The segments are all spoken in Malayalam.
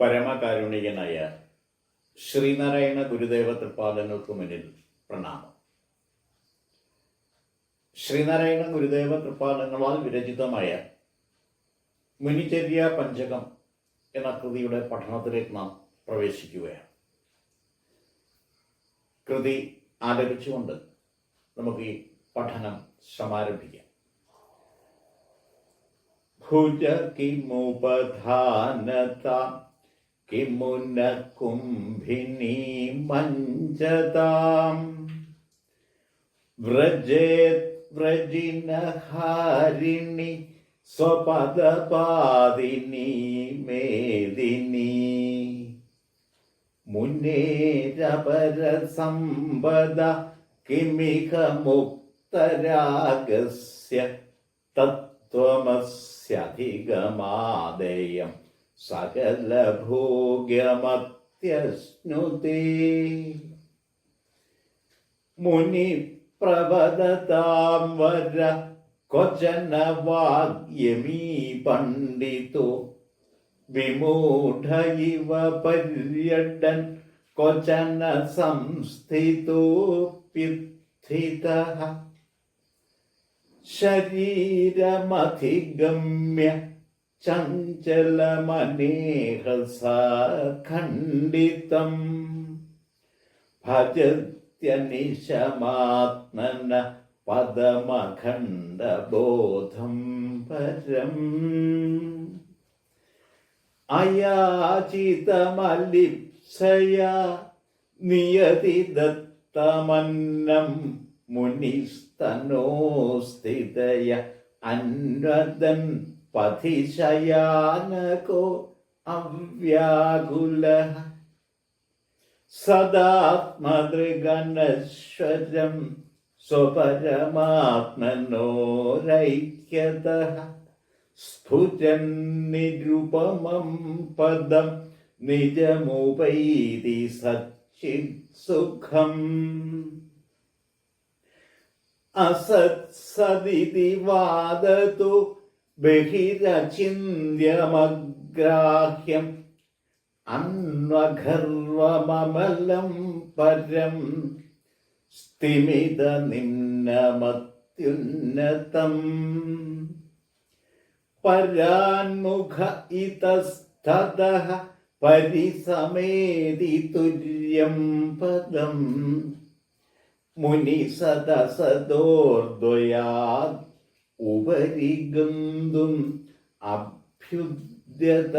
പരമകാരുണികനായ ശ്രീനാരായണ ഗുരുദേവ തൃപ്പാദങ്ങൾക്ക് മുന്നിൽ പ്രണാമം. ശ്രീനാരായണ ഗുരുദേവ തൃപ്പാദങ്ങളാൽ വിരചിതമായ മുനിചര്യ പഞ്ചകം എന്ന കൃതിയുടെ പഠനത്തിലേക്ക് നാം പ്രവേശിക്കുകയാണ്. കൃതി ആലപിച്ചുകൊണ്ട് നമുക്ക് ഈ പഠനം സമാരംഭിക്കാം. ഭുജ കിമുപധാനത കിമുന കുംഭിനി മഞ്ജതാം വ്രജേത് വ്രജിനഹാരിണി സ്വപദപാദിനി മേദിനി മുന്നേരപരസമ്പദ കിമിക മുക്തരാഗസ്യ തത്വമസ്യധികമാദേയം സകലഭോഗ്യമത്യശ്നുതേ മുനി പ്രവദതാം വര ക്വചന വാഗ്യമീ പണ്ഡിതോ വിമൂഢ ഇവ പര്യടൻ ക്വചന സംസ്ഥിതോപ്യുത്ഥിത ശരീരമധിഗമ്യ ചഞ്ചലമനേഹസ ഖണ്ഡിതം ഭജത്യനിശമാത്മന പദമഖണ്ഡബോധം പരം. അയാചിതമലിപ്സയ നിയതി ദത്തമന്നം മുനിസ്തനോസ്ഥിതയ അന്വദൻ पथिशयानको अव्याकुलः। सदात्मदृगणश्वरं स्वपरमात्मनोरैक्यतः स्फुजन्निरुपमं पदं निजमुपैति सच्चित्सुखम्। असत्सदिति वादतु ബഹിരചിന്യമഗ്രാഹ്യം അന്വഗർവമലം പരം സ്ഥിമിത നിമ്നമത്യുന്നതം പരാന്മുഖ ഇതസ്തത പരിസമേതി തുര്യം പദം. മുനി സദസദോർദ്വയാത് ഉപരി ഗന്ധും അഭ്യുദ്യത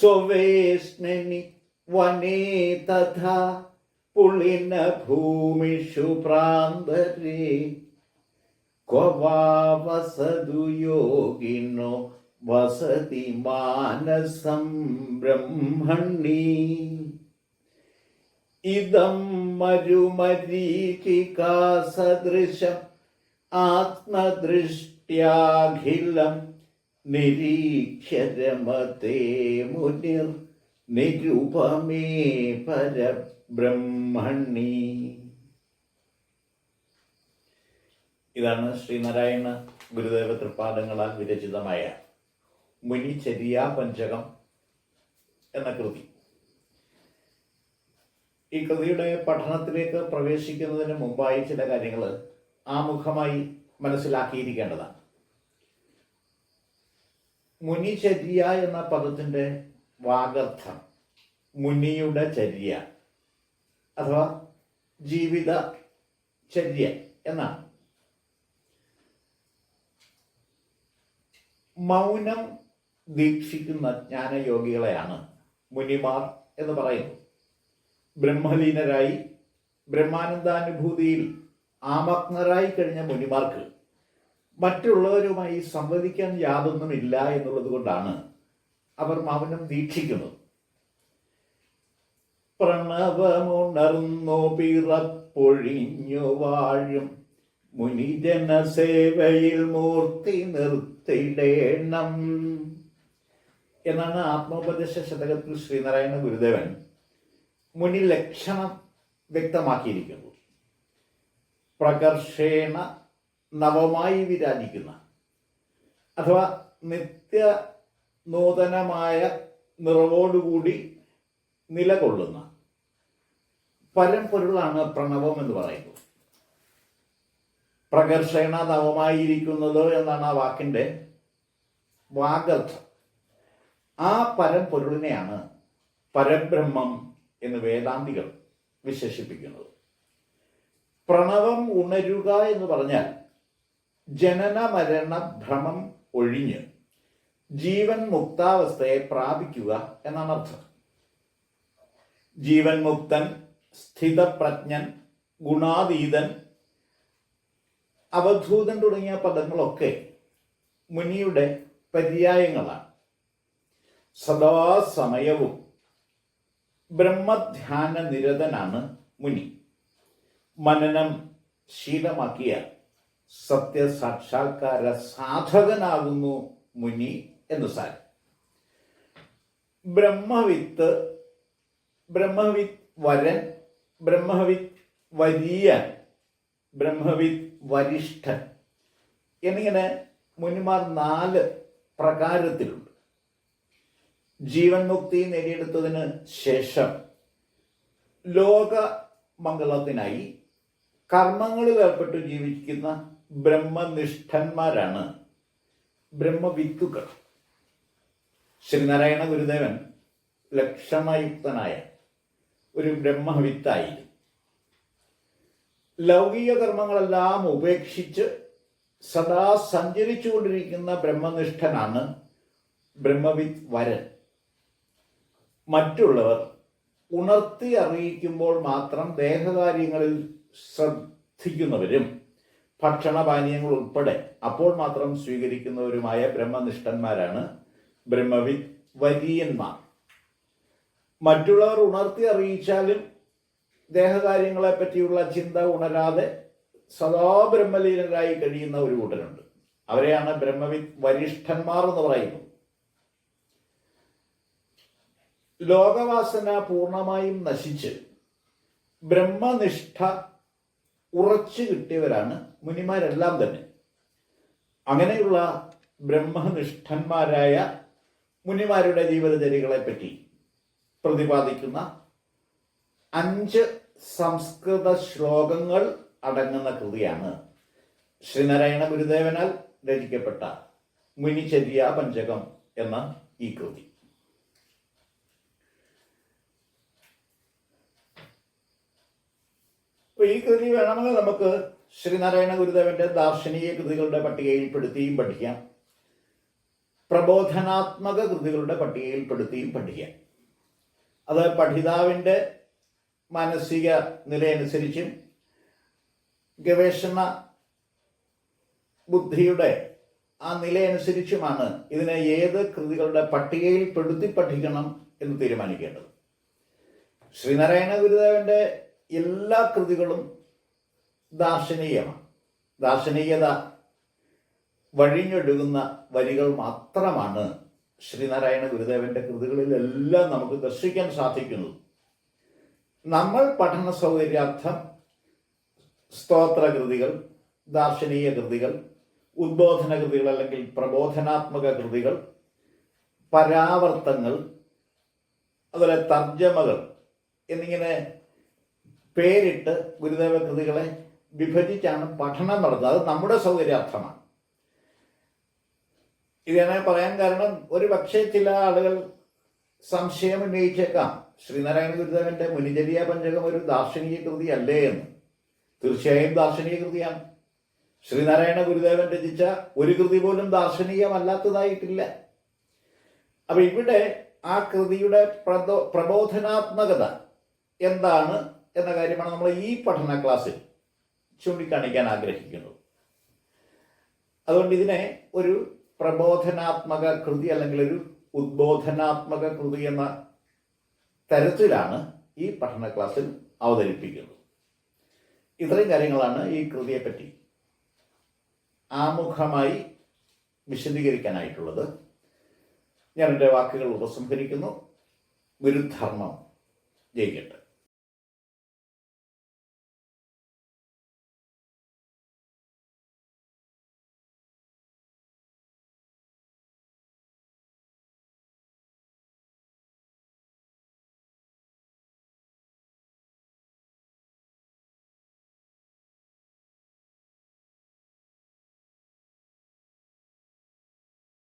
സ്വവേഷ്ണനി വനേ തഥാ പുളിന ഭൂമിഷു പ്രാന്തരേ. ക്വവാവസതു യോഗിനോ വസതി മാനസം ബ്രഹ്മണി. ഇതം മരുമരീചികാസദൃശം ആത്മദൃഷ്ട്യാഖിലം നിരീക്ഷരമത്തെ മുനിർ നിരുപമേ പരബ്രഹ്മണി. ഇതാണ് ശ്രീനാരായണ ഗുരുദേവ തൃപ്പാദങ്ങളാൽ വിരചിതമായ മുനിചരിയ പഞ്ചകം എന്ന കൃതി. ഈ കൃതിയുടെ പഠനത്തിലേക്ക് പ്രവേശിക്കുന്നതിന് മുമ്പായി ചില കാര്യങ്ങൾ ആമുഖമായി മനസ്സിലാക്കിയിരിക്കേണ്ടതാണ്. മുനിചര്യ എന്ന പദത്തിന്റെ വാഗർത്ഥം മുനിയുടെ ചര്യ അഥവാ ജീവിത ചര്യ എന്നാണ്. മൗനം ദീക്ഷിക്കുന്ന ജ്ഞാനയോഗികളെയാണ് മുനിമാർ എന്ന് പറയുന്നു. ബ്രഹ്മലീനരായി ബ്രഹ്മാനന്ദാനുഭൂതിയിൽ ആമഗ്നരായി കഴിഞ്ഞ മുനിമാർക്ക് മറ്റുള്ളവരുമായി സംവദിക്കാൻ യാതൊന്നുമില്ല എന്നുള്ളത് കൊണ്ടാണ് അവർ മൗനം ദീക്ഷിക്കുന്നത് പ്രണവമുണർന്നു പിറപ്പൊഴിഞ്ഞു വാഴും മുനിജന സേവയിൽ മൂർത്തി നിർത്തിടേണം എന്നാണ് ആത്മോപദേശ ശതകത്തിൽ ശ്രീനാരായണ ഗുരുദേവൻ മുനി ലക്ഷണം വ്യക്തമാക്കിയിരിക്കുന്നത്. പ്രകർഷേണ നവമായി വിരാജിക്കുന്ന അഥവാ നിത്യ നൂതനമായ നിറവോടുകൂടി നിലകൊള്ളുന്ന പരമ്പൊരുളാണ് പ്രണവം എന്ന് പറയുന്നത്. പ്രകർഷണ നവമായിരിക്കുന്നത് എന്നാണ് ആ വാക്കിന്റെ വാഗർത്ഥം ആ പരമ്പൊരുളിനെയാണ് പരബ്രഹ്മം എന്ന് വേദാന്തികൾ വിശേഷിപ്പിക്കുന്നത്. പ്രണവം ഉണരുക എന്ന് പറഞ്ഞാൽ ജനന മരണ ഭ്രമം ഒഴിഞ്ഞ് ജീവൻ മുക്താവസ്ഥയെ പ്രാപിക്കുക എന്നാണ് അർത്ഥം. ജീവൻ മുക്തൻ സ്ഥിതപ്രജ്ഞൻ ഗുണാതീതൻ അവധൂതൻ തുടങ്ങിയ പദങ്ങളൊക്കെ മുനിയുടെ പര്യായങ്ങളാണ്. സദാസമയവും ബ്രഹ്മധ്യാന നിരതനാണ് മുനി. മനനം ശീലമാക്കിയ സത്യസാക്ഷാത്കാര സാധകനാകുന്നു മുനി എന്ന് സാരം. ബ്രഹ്മവിത്ത് ബ്രഹ്മവിത്ത് വരൻ ബ്രഹ്മവിത്ത് വരിയൻ ബ്രഹ്മവിത്ത് വരിഷ്ഠൻ എന്നിങ്ങനെ മുനിമാർ നാല് പ്രകാരത്തിലുണ്ട്. ജീവൻ മുക്തി നേടിയെടുത്തതിന് ശേഷം ലോക മംഗളത്തിനായി കർമ്മങ്ങളിൽ ഏർപ്പെട്ട് ജീവിക്കുന്ന ബ്രഹ്മനിഷ്ഠന്മാരാണ് ബ്രഹ്മവിത്തുക്കൾ. ശ്രീനാരായണ ഗുരുദേവൻ ലക്ഷണയുക്തനായ ഒരു ബ്രഹ്മവിത്തായിരുന്നു. ലൗകിക കർമ്മങ്ങളെല്ലാം ഉപേക്ഷിച്ച് സദാ സഞ്ചരിച്ചുകൊണ്ടിരിക്കുന്ന ബ്രഹ്മനിഷ്ഠനാണ് ബ്രഹ്മവിത്ത് വരൻ. മറ്റുള്ളവർ ഉണർത്തി അറിയിക്കുമ്പോൾ മാത്രം ദേഹകാര്യങ്ങളിൽ ശ്രദ്ധിക്കുന്നവരും ഭക്ഷണപാനീയങ്ങൾ ഉൾപ്പെടെ അപ്പോൾ മാത്രം സ്വീകരിക്കുന്നവരുമായ ബ്രഹ്മനിഷ്ഠന്മാരാണ് ബ്രഹ്മവിദ് വരീയന്മാർ മറ്റുള്ളവർ ഉണർത്തി അറിയിച്ചാലും ദേഹകാര്യങ്ങളെ പറ്റിയുള്ള ചിന്ത ഉണരാതെ സദാ ബ്രഹ്മലീനരായി കഴിയുന്ന ഒരു കൂട്ടരുണ്ട്. അവരെയാണ് ബ്രഹ്മവിദ് വരിഷ്ഠന്മാർ എന്ന് പറയുന്നത് ലോകവാസന പൂർണമായും നശിച്ച് ബ്രഹ്മനിഷ്ഠ ഉറച്ചു കിട്ടിയവരാണ് മുനിമാരെല്ലാം തന്നെ. അങ്ങനെയുള്ള ബ്രഹ്മനിഷ്ഠന്മാരായ മുനിമാരുടെ ജീവിതചര്യകളെ പറ്റി പ്രതിപാദിക്കുന്ന അഞ്ച് സംസ്കൃത ശ്ലോകങ്ങൾ അടങ്ങുന്ന കൃതിയാണ് ശ്രീനാരായണ ഗുരുദേവനാൽ രചിക്കപ്പെട്ട മുനിചര്യ പഞ്ചകം എന്ന ഈ കൃതി. അപ്പൊ ഈ കൃതി വേണമെങ്കിൽ നമുക്ക് ശ്രീനാരായണ ഗുരുദേവന്റെ ദാർശനിക കൃതികളുടെ പട്ടികയിൽപ്പെടുത്തിയും പഠിക്കാം. പ്രബോധനാത്മക കൃതികളുടെ പട്ടികയിൽപ്പെടുത്തിയും പഠിക്കാം. അത് പഠിതാവിന്റെ മാനസിക നിലയനുസരിച്ചും ഗവേഷണ ബുദ്ധിയുടെ ആ നിലയനുസരിച്ചുമാണ് ഇതിനെ ഏത് കൃതികളുടെ പട്ടികയിൽപ്പെടുത്തി പഠിക്കണം എന്ന് തീരുമാനിക്കേണ്ടത്. ശ്രീനാരായണ ഗുരുദേവന്റെ എല്ലാ കൃതികളും ദാർശനീയമാണ് ദാർശനീയത വഴിഞ്ഞൊഴുകുന്ന വരികൾ മാത്രമാണ് ശ്രീനാരായണ ഗുരുദേവന്റെ കൃതികളിലെല്ലാം നമുക്ക് ദർശിക്കാൻ സാധിക്കുന്നത്. നമ്മൾ പഠന സൗകര്യാർത്ഥം സ്തോത്ര കൃതികൾ ദാർശനീയ കൃതികൾ ഉദ്ബോധന കൃതികൾ അല്ലെങ്കിൽ പ്രബോധനാത്മക കൃതികൾ പരാവർത്തങ്ങൾ അതുപോലെ തർജമകൾ എന്നിങ്ങനെ പേരിട്ട് ഗുരുദേവ കൃതികളെ വിഭജിച്ചാണ് പഠനം നടത്തുന്നത്. അത് നമ്മുടെ സൗകര്യാർത്ഥമാണ്. ഇതിനെ പറയാൻ കാരണം ഒരു പക്ഷേ ചില ആളുകൾ സംശയം ഉന്നയിച്ചേക്കാം. ശ്രീനാരായണ ഗുരുദേവന്റെ മുനിചര്യ പഞ്ചകം ഒരു ദാർശനിക കൃതി അല്ലേ എന്ന്. തീർച്ചയായും ദാർശനിക കൃതിയാണ്. ശ്രീനാരായണ ഗുരുദേവൻ രചിച്ച ഒരു കൃതി പോലും ദാർശനികമല്ലാത്തതായിട്ടില്ല. അപ്പൊ ഇവിടെ ആ കൃതിയുടെ പ്രബോധനാത്മകത എന്താണ്? എന്ന കാര്യമാണ് നമ്മൾ ഈ പഠന ക്ലാസ്സിൽ ചൂണ്ടിക്കാണിക്കാൻ ആഗ്രഹിക്കുന്നത്. അതുകൊണ്ട് ഇതിനെ ഒരു പ്രബോധനാത്മക കൃതി അല്ലെങ്കിൽ ഒരു ഉദ്ബോധനാത്മക കൃതി എന്ന തരത്തിലാണ് ഈ പഠന ക്ലാസ്സിൽ അവതരിപ്പിക്കുന്നത്. ഇത്രയും കാര്യങ്ങളാണ് ഈ കൃതിയെപ്പറ്റി ആമുഖമായി വിശദീകരിക്കാനായിട്ടുള്ളത്. ഞാൻ എന്റെ വാക്കുകൾ ഉപസംഹരിക്കുന്നു. ഗുരുധർമ്മം ജയിക്കട്ടെ.